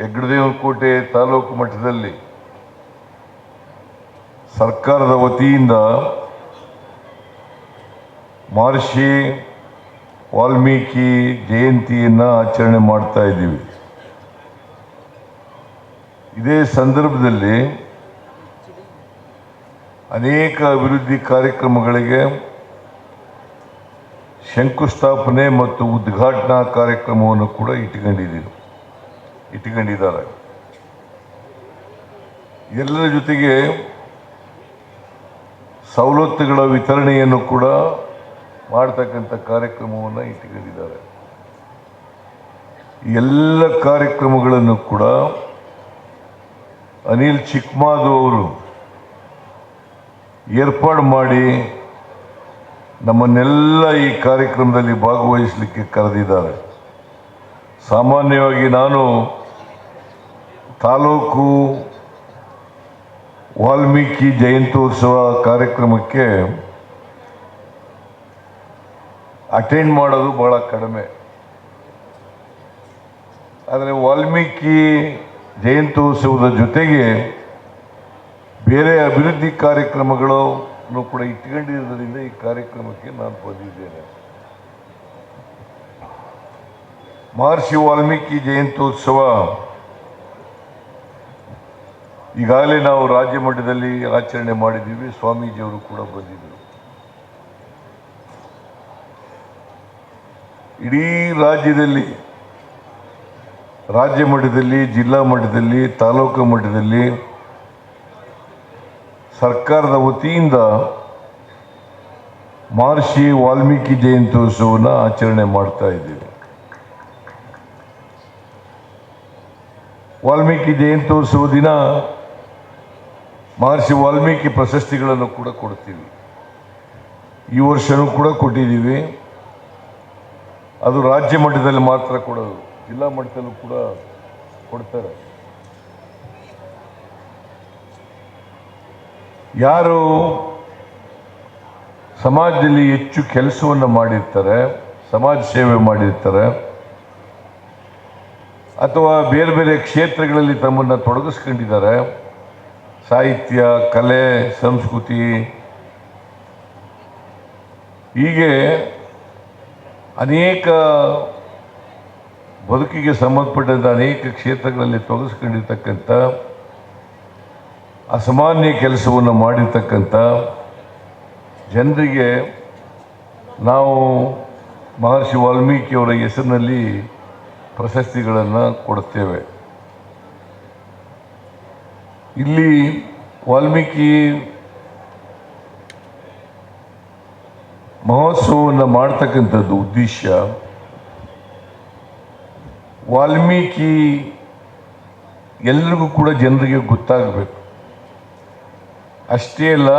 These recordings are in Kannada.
ಹೆಗ್ಗಡದೇವನಕೋಟೆ ತಾಲೂಕು ಮಟ್ಟದಲ್ಲಿ ಸರ್ಕಾರದ ವತಿಯಿಂದ ಮಹರ್ಷಿ ವಾಲ್ಮೀಕಿ ಜಯಂತಿಯನ್ನು ಆಚರಣೆ ಮಾಡ್ತಾ ಇದ್ದೀವಿ. ಇದೇ ಸಂದರ್ಭದಲ್ಲಿ ಅನೇಕ ಅಭಿವೃದ್ಧಿ ಕಾರ್ಯಕ್ರಮಗಳಿಗೆ ಶಂಕುಸ್ಥಾಪನೆ ಮತ್ತು ಉದ್ಘಾಟನಾ ಕಾರ್ಯಕ್ರಮವನ್ನು ಕೂಡ ಇಟ್ಕೊಂಡಿದ್ದೀವಿ ಇಟ್ಕೊಂಡಿದ್ದಾರೆ ಎಲ್ಲರ ಜೊತೆಗೆ ಸವಲತ್ತುಗಳ ವಿತರಣೆಯನ್ನು ಕೂಡ ಮಾಡ್ತಕ್ಕಂಥ ಕಾರ್ಯಕ್ರಮವನ್ನು ಇಟ್ಕೊಂಡಿದ್ದಾರೆ ಎಲ್ಲ ಕಾರ್ಯಕ್ರಮಗಳನ್ನು ಕೂಡ ಅನಿಲ್ ಚಿಕ್ಮಾದು ಅವರು ಏರ್ಪಾಡು ಮಾಡಿ ನಮ್ಮನ್ನೆಲ್ಲ ಈ ಕಾರ್ಯಕ್ರಮದಲ್ಲಿ ಭಾಗವಹಿಸಲಿಕ್ಕೆ ಕರೆದಿದ್ದಾರೆ. ಸಾಮಾನ್ಯವಾಗಿ ನಾನು ತಾಲೂಕು ವಾಲ್ಮೀಕಿ ಜಯಂತ್ಯೋತ್ಸವ ಕಾರ್ಯಕ್ರಮಕ್ಕೆ ಅಟೆಂಡ್ ಮಾಡೋದು ಬಹಳ ಕಡಿಮೆ. ಆದರೆ ವಾಲ್ಮೀಕಿ ಜಯಂತ್ಯೋತ್ಸವದ ಜೊತೆಗೆ ಬೇರೆ ಅಭಿವೃದ್ಧಿ ಕಾರ್ಯಕ್ರಮಗಳನ್ನು ಕೂಡ ಇಟ್ಕೊಂಡಿರೋದ್ರಿಂದ ಈ ಕಾರ್ಯಕ್ರಮಕ್ಕೆ ನಾನು ಬಂದಿದ್ದೇನೆ. ಮಹರ್ಷಿ ವಾಲ್ಮೀಕಿ ಜಯಂತ್ಯೋತ್ಸವ ಈಗಾಗಲೇ ನಾವು ರಾಜ್ಯ ಮಟ್ಟದಲ್ಲಿ ಆಚರಣೆ ಮಾಡಿದ್ದೀವಿ, ಸ್ವಾಮೀಜಿಯವರು ಕೂಡ ಬಂದಿದ್ದರು. ಇಡೀ ರಾಜ್ಯದಲ್ಲಿ, ರಾಜ್ಯ ಮಟ್ಟದಲ್ಲಿ, ಜಿಲ್ಲಾ ಮಟ್ಟದಲ್ಲಿ, ತಾಲೂಕು ಮಟ್ಟದಲ್ಲಿ ಸರ್ಕಾರದ ವತಿಯಿಂದ ಮಹರ್ಷಿ ವಾಲ್ಮೀಕಿ ಜಯಂತ್ಯೋತ್ಸವವನ್ನು ಆಚರಣೆ ಮಾಡ್ತಾ ಇದ್ದೀವಿ. ವಾಲ್ಮೀಕಿ ಜಯಂತ್ಯೋತ್ಸವ ದಿನ ಮಹರ್ಷಿ ವಾಲ್ಮೀಕಿ ಪ್ರಶಸ್ತಿಗಳನ್ನು ಕೂಡ ಕೊಡ್ತೀವಿ. ಈ ವರ್ಷನೂ ಕೂಡ ಕೊಟ್ಟಿದ್ದೀವಿ. ಅದು ರಾಜ್ಯ ಮಟ್ಟದಲ್ಲಿ ಮಾತ್ರ ಕೊಡೋದು ಜಿಲ್ಲಾ ಮಟ್ಟದಲ್ಲೂ ಕೂಡ ಕೊಡ್ತಾರೆ. ಯಾರು ಸಮಾಜದಲ್ಲಿ ಹೆಚ್ಚು ಕೆಲಸವನ್ನು ಮಾಡಿರ್ತಾರೆ, ಸಮಾಜ ಸೇವೆ ಮಾಡಿರ್ತಾರೆ, ಅಥವಾ ಬೇರೆ ಬೇರೆ ಕ್ಷೇತ್ರಗಳಲ್ಲಿ ತಮ್ಮನ್ನು ತೊಡಗಿಸ್ಕೊಂಡಿದ್ದಾರೆ ಸಾಹಿತ್ಯ, ಕಲೆ, ಸಂಸ್ಕೃತಿ. ಹೀಗೆ ಅನೇಕ ಬದುಕಿಗೆ ಸಂಬಂಧಪಟ್ಟಂಥ ಅನೇಕ ಕ್ಷೇತ್ರಗಳಲ್ಲಿ ತೊಡಗಿಸ್ಕೊಂಡಿರ್ತಕ್ಕಂಥ, ಅಸಾಮಾನ್ಯ ಕೆಲಸವನ್ನು ಮಾಡಿರ್ತಕ್ಕಂಥ ಜನರಿಗೆ ನಾವು ಮಹರ್ಷಿ ವಾಲ್ಮೀಕಿಯವರ ಹೆಸರಿನಲ್ಲಿ ಪ್ರಶಸ್ತಿಗಳನ್ನು ಕೊಡುತ್ತೇವೆ. ಇಲ್ಲಿ ವಾಲ್ಮೀಕಿ ಮಹೋತ್ಸವವನ್ನು ಮಾಡ್ತಕ್ಕಂಥದ್ದು ಉದ್ದೇಶ ವಾಲ್ಮೀಕಿ ಎಲ್ರಿಗೂ ಕೂಡ ಜನರಿಗೆ ಗೊತ್ತಾಗಬೇಕು. ಅಷ್ಟೇ ಅಲ್ಲ,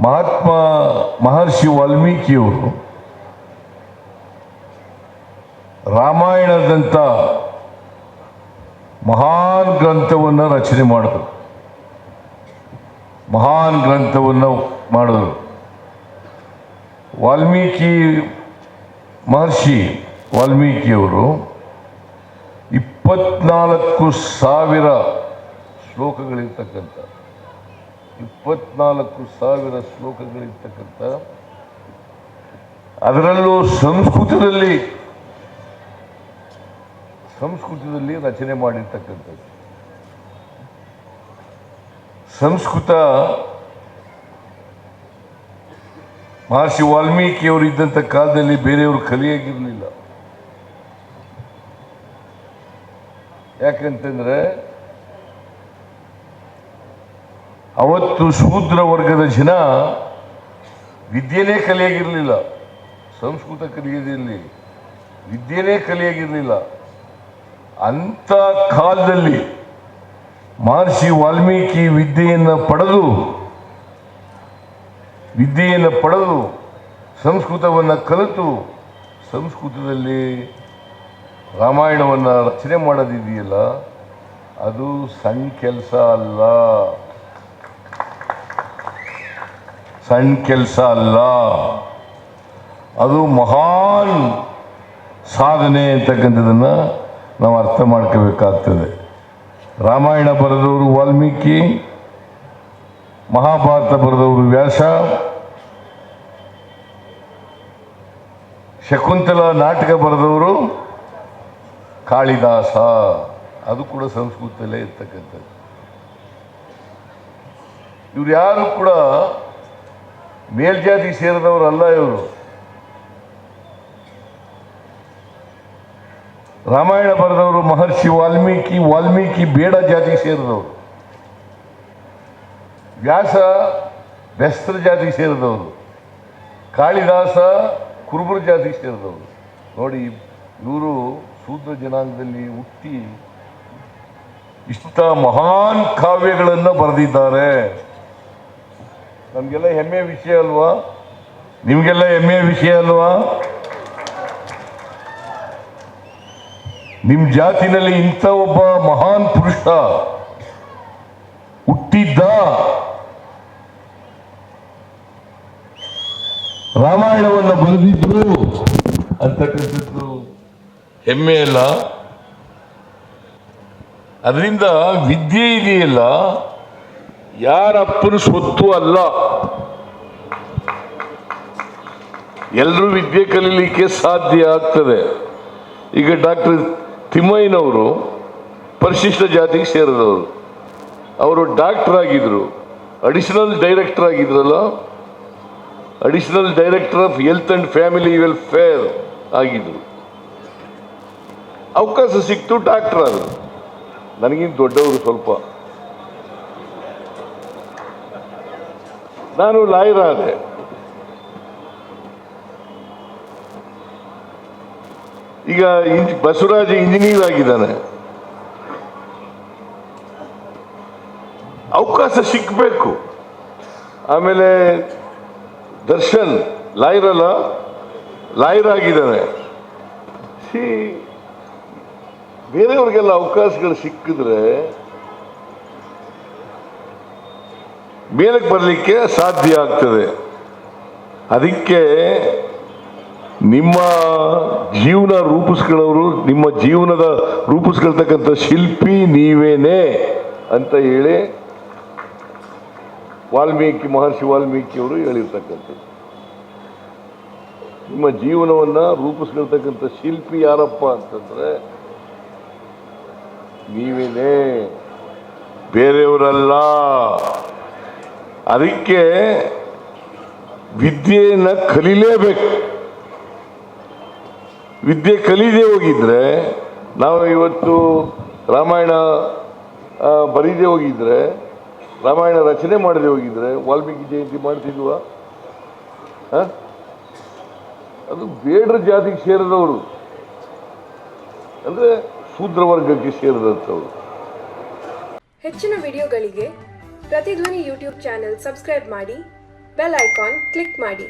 ಮಹಾತ್ಮ ಮಹರ್ಷಿ ವಾಲ್ಮೀಕಿಯವರು ರಾಮಾಯಣದಂಥ ಮಹಾನ್ ಗ್ರಂಥವನ್ನು ರಚನೆ ಮಾಡಿದ್ರು. ಮಹಾನ್ ಗ್ರಂಥವನ್ನು ಮಾಡಿದ್ರು. ವಾಲ್ಮೀಕಿ ಮಹರ್ಷಿ ವಾಲ್ಮೀಕಿಯವರು ಇಪ್ಪತ್ನಾಲ್ಕು ಸಾವಿರ ಶ್ಲೋಕಗಳಿರ್ತಕ್ಕಂಥ, ಇಪ್ಪತ್ನಾಲ್ಕು ಸಾವಿರ ಶ್ಲೋಕಗಳಿರ್ತಕ್ಕಂಥ, ಅದರಲ್ಲೂ ಸಂಸ್ಕೃತದಲ್ಲಿ ಸಂಸ್ಕೃತದಲ್ಲಿ ರಚನೆ ಮಾಡಿರ್ತಕ್ಕಂಥದ್ದು. ಸಂಸ್ಕೃತ ಮಹರ್ಷಿ ವಾಲ್ಮೀಕಿಯವರು ಇದ್ದಂಥ ಕಾಲದಲ್ಲಿ ಬೇರೆಯವರು ಕಲಿಯಾಗಿರಲಿಲ್ಲ ಯಾಕಂತಂದ್ರೆ ಅವತ್ತು ಶೂದ್ರ ವರ್ಗದ ಜನ ವಿದ್ಯೆನೇ ಕಲಿಯಾಗಿರಲಿಲ್ಲ ಸಂಸ್ಕೃತ ಕಲಿಯೋದಿರಲಿ ವಿದ್ಯೆನೇ ಕಲಿಯಾಗಿರಲಿಲ್ಲ ಅಂಥ ಕಾಲದಲ್ಲಿ ಮಹರ್ಷಿ ವಾಲ್ಮೀಕಿ ವಿದ್ಯೆಯನ್ನು ಪಡೆದು ವಿದ್ಯೆಯನ್ನು ಪಡೆದು ಸಂಸ್ಕೃತವನ್ನು ಕಲಿತು, ಸಂಸ್ಕೃತದಲ್ಲಿ ರಾಮಾಯಣವನ್ನು ರಚನೆ ಮಾಡೋದಿದೆಯಲ್ಲ, ಅದು ಸಣ್ಣ ಕೆಲಸ ಅಲ್ಲ. ಸಣ್ಣ ಕೆಲಸ ಅಲ್ಲ. ಅದು ಮಹಾನ್ ಸಾಧನೆ ಅಂತಕ್ಕಂಥದ್ದನ್ನು ನಾವು ಅರ್ಥ ಮಾಡ್ಕೋಬೇಕಾಗ್ತದೆ. ರಾಮಾಯಣ ಬರೆದವರು ವಾಲ್ಮೀಕಿ, ಮಹಾಭಾರತ ಬರೆದವರು ವ್ಯಾಸ, ಶಕುಂತಲ ನಾಟಕ ಬರೆದವರು ಕಾಳಿದಾಸ. ಅದು ಕೂಡ ಸಂಸ್ಕೃತದಲ್ಲೇ ಇರ್ತಕ್ಕಂಥದ್ದು. ಇವ್ರು ಯಾರು ಕೂಡ ಮೇಲ್ಜಾತಿ ಸೇರಿದವರಲ್ಲ ಇವರು. ರಾಮಾಯಣ ಬರೆದವರು ಮಹರ್ಷಿ ವಾಲ್ಮೀಕಿ ವಾಲ್ಮೀಕಿ ಬೇಡ ಜಾತಿಗೆ ಸೇರಿದವರು. ವ್ಯಾಸ ಬೆಸ್ತ್ರ ಜಾತಿಗೆ ಸೇರಿದವರು. ಕಾಳಿದಾಸ ಕುರುಬರ ಜಾತಿಗೆ ಸೇರಿದವರು. ನೋಡಿ, ಇವರು ಶೂದ್ರ ಜನಾಂಗದಲ್ಲಿ ಹುಟ್ಟಿ ಇಷ್ಟ ಮಹಾನ್ ಕಾವ್ಯಗಳನ್ನು ಬರೆದಿದ್ದಾರೆ. ನಮಗೆಲ್ಲ ಹೆಮ್ಮೆಯ ವಿಷಯ ಅಲ್ವಾ? ನಿಮಗೆಲ್ಲ ಹೆಮ್ಮೆಯ ವಿಷಯ ಅಲ್ವಾ? ನಿಮ್ಮ ಜಾತಿನಲ್ಲಿ ಇಂಥ ಒಬ್ಬ ಮಹಾನ್ ಪುರುಷ ಹುಟ್ಟಿದ್ದ? ರಾಮಾಯಣವನ್ನು ಬರೆದಿದ್ರು ಅಂತಕ್ಕಂಥದ್ದು ಹೆಮ್ಮೆ ಅಲ್ಲ. ಅದರಿಂದ ವಿದ್ಯೆ ಇದೆಯಲ್ಲ. ಯಾರಪ್ಪನ ಸ್ವತ್ತು ಅಲ್ಲ. ಎಲ್ಲರೂ ವಿದ್ಯೆ ಕಲೀಲಿಕ್ಕೆ ಸಾಧ್ಯ ಆಗ್ತದೆ. ಈಗ ಡಾಕ್ಟರ್ ತಿಮ್ಮಯ್ಯನವರು ಪರಿಶಿಷ್ಟ ಜಾತಿಗೆ ಸೇರಿದವರು. ಅವರು ಡಾಕ್ಟರ್ ಆಗಿದ್ರು additional director ಆಗಿದ್ರಲ್ಲ additional director of health and family welfare ಆಗಿದ್ರು. ಅವಕಾಶ ಸಿಕ್ತು ಡಾಕ್ಟರ್ ಆದರು. ನನಗಿಂತ ದೊಡ್ಡವರು ಸ್ವಲ್ಪ. ನಾನು ಲಾಯರ್ ಆದೆ. ಈಗ ಇಂಜ್, ಬಸವರಾಜ ಇಂಜಿನಿಯರ್ ಆಗಿದ್ದಾನೆ. ಅವಕಾಶ ಸಿಕ್ಕಬೇಕು ಆಮೇಲೆ ದರ್ಶನ್ ಲಾಯರ್ ಅಲ್ಲ ಲಾಯರ್ ಆಗಿದ್ದಾನೆ. ಸಿ ಬೇರೆಯವ್ರಿಗೆಲ್ಲ ಅವಕಾಶಗಳು ಸಿಕ್ಕಿದ್ರೆ ಮೇಲಕ್ಕೆ ಬರಲಿಕ್ಕೆ ಸಾಧ್ಯ ಆಗ್ತದೆ. ಅದಕ್ಕೆ ನಿಮ್ಮ ಜೀವನ ರೂಪಿಸ್ಕೊಳ್ಳೋರು, ನಿಮ್ಮ ಜೀವನದ ರೂಪಿಸ್ಕೊಳ್ತಕ್ಕಂಥ ಶಿಲ್ಪಿ ನೀವೇನೇ ಅಂತ ಹೇಳಿ ವಾಲ್ಮೀಕಿ, ಮಹರ್ಷಿ ವಾಲ್ಮೀಕಿಯವರು ಹೇಳಿರ್ತಕ್ಕಂಥದ್ದು. ನಿಮ್ಮ ಜೀವನವನ್ನ ರೂಪಿಸ್ಕೊಳ್ತಕ್ಕಂಥ ಶಿಲ್ಪಿ ಯಾರಪ್ಪ ಅಂತಂದ್ರೆ ನೀವೇನೇ. ಬೇರೆಯವರಲ್ಲ. ಅದಕ್ಕೆ ವಿದ್ಯೆಯನ್ನು ಕಲೀಲೇಬೇಕು. ವಿದ್ಯೆ ಕಲಿದೇ ಹೋಗಿದ್ರೆ, ನಾವು ಇವತ್ತು ರಾಮಾಯಣ ಬರೀದೆ ಹೋಗಿದ್ರೆ, ರಾಮಾಯಣ ರಚನೆ ಮಾಡದೆ ಹೋಗಿದ್ರೆ, ವಾಲ್ಮೀಕಿ ಜಯಂತಿ ಮಾಡ್ತಿದ್ವಾ? ಅದು ಬೇಡ್ರ ಜಾತಿಗೆ ಸೇರಿದವರು. ಅಂದ್ರೆ ಶೂದ್ರ ವರ್ಗಕ್ಕೆ ಸೇರಿದಂಥವ್ರು. ಹೆಚ್ಚಿನ ವಿಡಿಯೋಗಳಿಗೆ ಪ್ರತಿಧ್ವನಿ ಯೂಟ್ಯೂಬ್ ಚಾನೆಲ್ ಸಬ್ಸ್ಕ್ರೈಬ್ ಮಾಡಿ, ಬೆಲ್ ಐಕಾನ್ ಕ್ಲಿಕ್ ಮಾಡಿ.